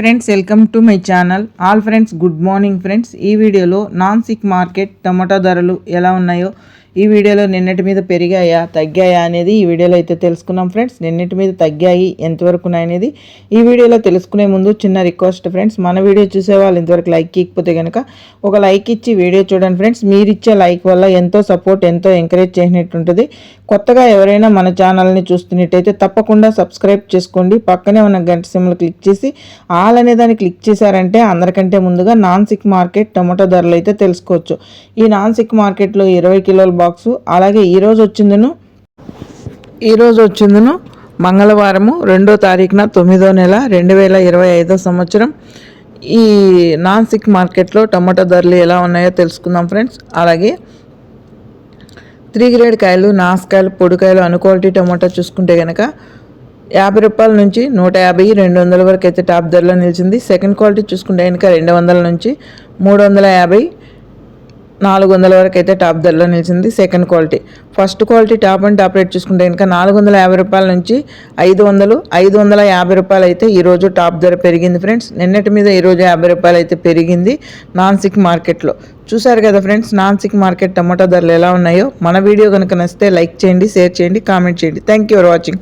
Friends welcome to my channel all friends good morning friends ఈ వీడియోలో non sick market టమాటా ధరలు ఎలా ఉన్నాయో ఈ వీడియోలో నిన్నటి మీద పెరిగాయా తగ్గాయా అనేది ఈ వీడియోలో అయితే తెలుసుకున్నాం ఫ్రెండ్స్. నిన్నటి మీద తగ్గాయి ఎంతవరకు ఉన్నాయనేది ఈ వీడియోలో తెలుసుకునే ముందు చిన్న రిక్వెస్ట్ ఫ్రెండ్స్. మన వీడియో చూసే వాళ్ళు ఇంతవరకు లైక్ ఇకపోతే కనుక ఒక లైక్ ఇచ్చి వీడియో చూడండి ఫ్రెండ్స్. మీరు ఇచ్చే లైక్ వల్ల ఎంతో సపోర్ట్ ఎంతో ఎంకరేజ్ చేసినట్టు ఉంటుంది. కొత్తగా ఎవరైనా మన ఛానల్ని చూస్తున్నట్టయితే తప్పకుండా సబ్స్క్రైబ్ చేసుకోండి. పక్కనే ఉన్న గంట సిమ్లు క్లిక్ చేసి ఆల్ అనే దాన్ని క్లిక్ చేశారంటే అందరికంటే ముందుగా నాన్ సిక్ మార్కెట్ టమాటో ధరలు అయితే తెలుసుకోవచ్చు. ఈ నాన్ సిక్ మార్కెట్లో ఇరవై కిలోల బాక్సు. అలాగే ఈరోజు వచ్చిందను ఈరోజు వచ్చిందను మంగళవారము రెండో తారీఖున తొమ్మిదో నెల రెండు వేల ఇరవై ఐదో సంవత్సరం. ఈ నాన్ సిక్ మార్కెట్లో టమాటో ధరలు ఎలా ఉన్నాయో తెలుసుకుందాం ఫ్రెండ్స్. అలాగే త్రీ గ్రేడ్ కాయలు నాసుకాయలు పొడికాయలు అను క్వాలిటీ టమాటా చూసుకుంటే కనుక యాభై రూపాయల నుంచి నూట యాభై రెండు వందల వరకు అయితే టాప్ ధరలో నిలిచింది. సెకండ్ క్వాలిటీ చూసుకుంటే కనుక రెండు వందల నుంచి మూడు వందల యాభై నాలుగు వందల వరకు అయితే టాప్ ధరలో నిలిచింది. Second quality first quality top and top rate చూసుకుంటే కనుక నాలుగు వందల యాభై రూపాయల నుంచి ఐదు వందలు ఐదు వందల యాభై రూపాయలు అయితే ఈరోజు టాప్ ధర పెరిగింది ఫ్రెండ్స్. నిన్నటి మీద ఈరోజు యాభై రూపాయలు అయితే పెరిగింది నాన్ సిక్ మార్కెట్లో. చూసారు కదా ఫ్రెండ్స్ నాన్ సిక్ మార్కెట్ టమాటా ధరలు ఎలా ఉన్నాయో? మన వీడియో కనుక నచ్చితే లైక్ చేయండి షేర్ చేయండి కామెంట్ చేయండి. Thank you for watching